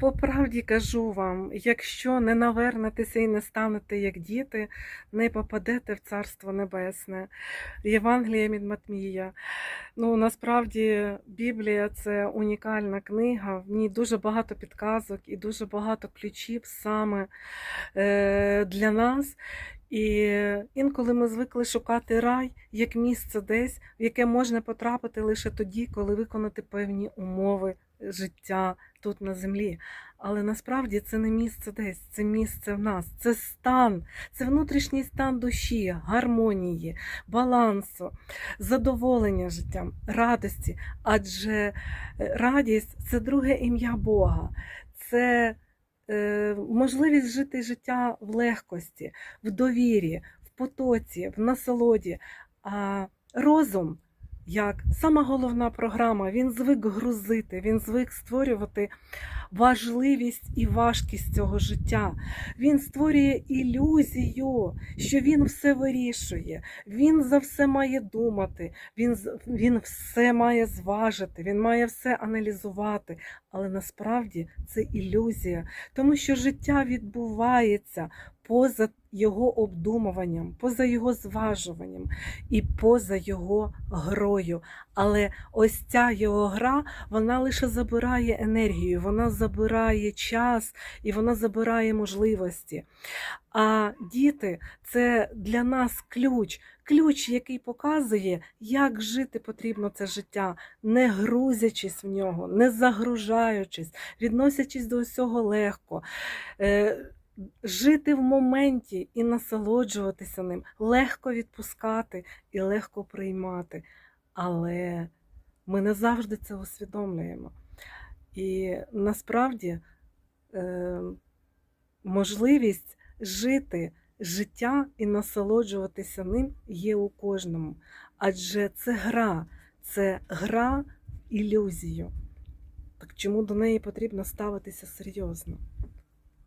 По правді кажу вам, якщо не навернетеся і не станете як діти, не попадете в Царство Небесне. Євангелія від Матмія. Ну, насправді Біблія це унікальна книга, в ній дуже багато підказок і дуже багато ключів саме е, для нас. І інколи ми звикли шукати рай як місце десь, в яке можна потрапити лише тоді, коли виконати певні умови життя тут на землі. Але насправді це не місце десь, це місце в нас, це стан, це внутрішній стан душі, гармонії, балансу, задоволення життям, радості. Адже е, радість це друге ім'я Бога. Це можливість жити життя в легкості, в довірі, в потоці, в насолоді. А розум, як сама головна програма, він звик грузити, він звик створювати важливість і важкість цього життя. Він створює ілюзію, що він все вирішує, він за все має думати, він, він все має зважити, він має все аналізувати. Але насправді це ілюзія, тому що життя відбувається поза його обдумуванням, поза його зважуванням і поза його грою. Але ось ця його гра, вона лише забирає енергію, вона забирає час і вона забирає можливості. А діти це для нас ключ, ключ, який показує, як жити потрібно це життя, не грузячись в нього, не загружаючись, відносячись до усього легко. Жити в моменті і насолоджуватися ним, легко відпускати і легко приймати. Але ми не завжди це усвідомлюємо. І насправді е, можливість жити життя і насолоджуватися ним є у кожному. Адже це гра, це гра ілюзію. Так чому до неї потрібно ставитися серйозно?